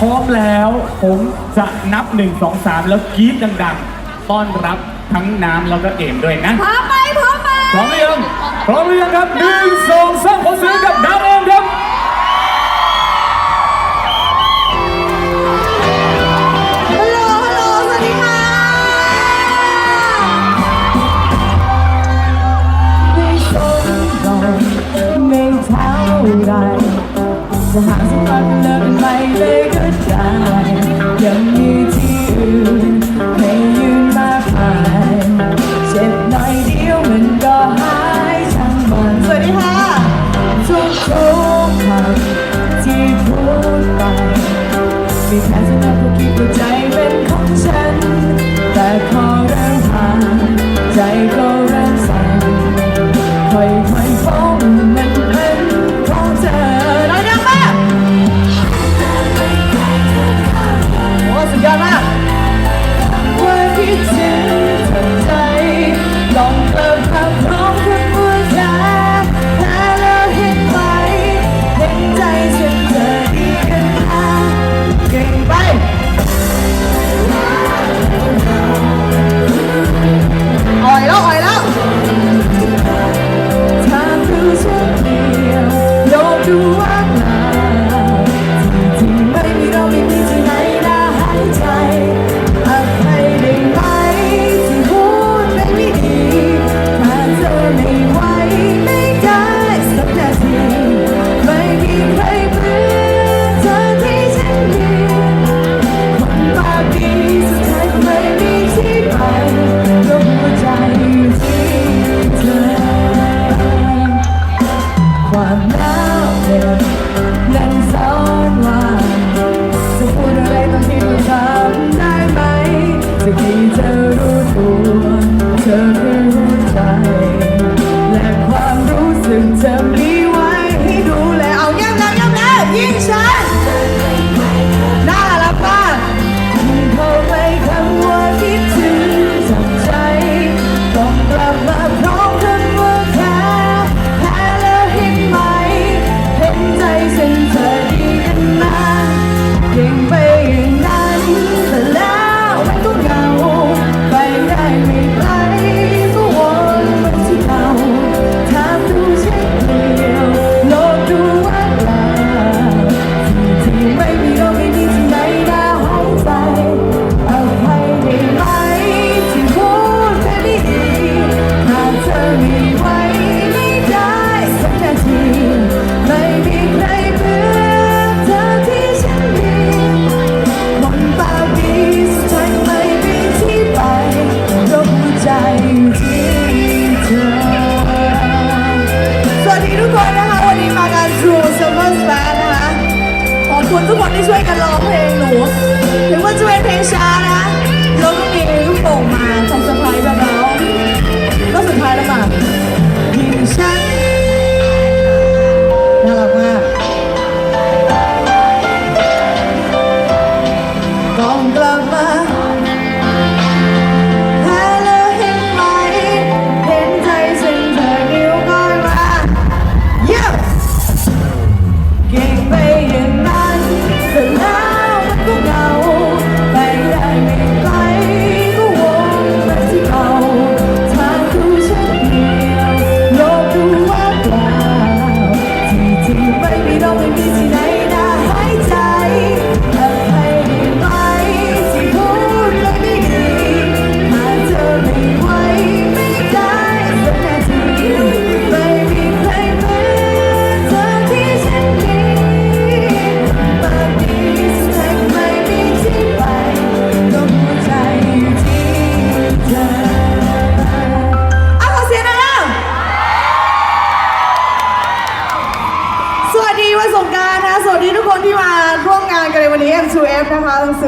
พร้อมแล้วผมจะนับ 1 2 3 แล้วกรี๊ดดังๆ ต้อนรับทั้งน้ำแล้วก็เอ็มด้วยนะ พร้อมไหมพร้อมไหมพร้อมหรือยังพร้อมหรือยังครับ 1 2 3 สหสัมพันธ์เลิกไม่ไลยก็ได้ยังมีที่อื่นให้ยืนมาผ่านเจ็บหน่อยเดียวมันก็หายช่างมันสวัสดีค่ะทุกทุกคำที่พูดไปมีแค่สนับสคิดหัวใจเป็นของฉัน แต่พอเริ่มผ่านใจก็เริ่มสั่นค่อยๆฟ้อง one. sing คุณทุกคนที่ช่วยกันร้องเพลงหนูถึงว่าจะเป็นเพลงช้านะแล้วก็มีลูกโป่งมาทำเซอร์ไพรส์แเราก็สุดท้ายแล้วมายิงฉันน่ารักมากต้องกลับมา how we miss you. ในวันนี้แอมชูเอฟนะคะ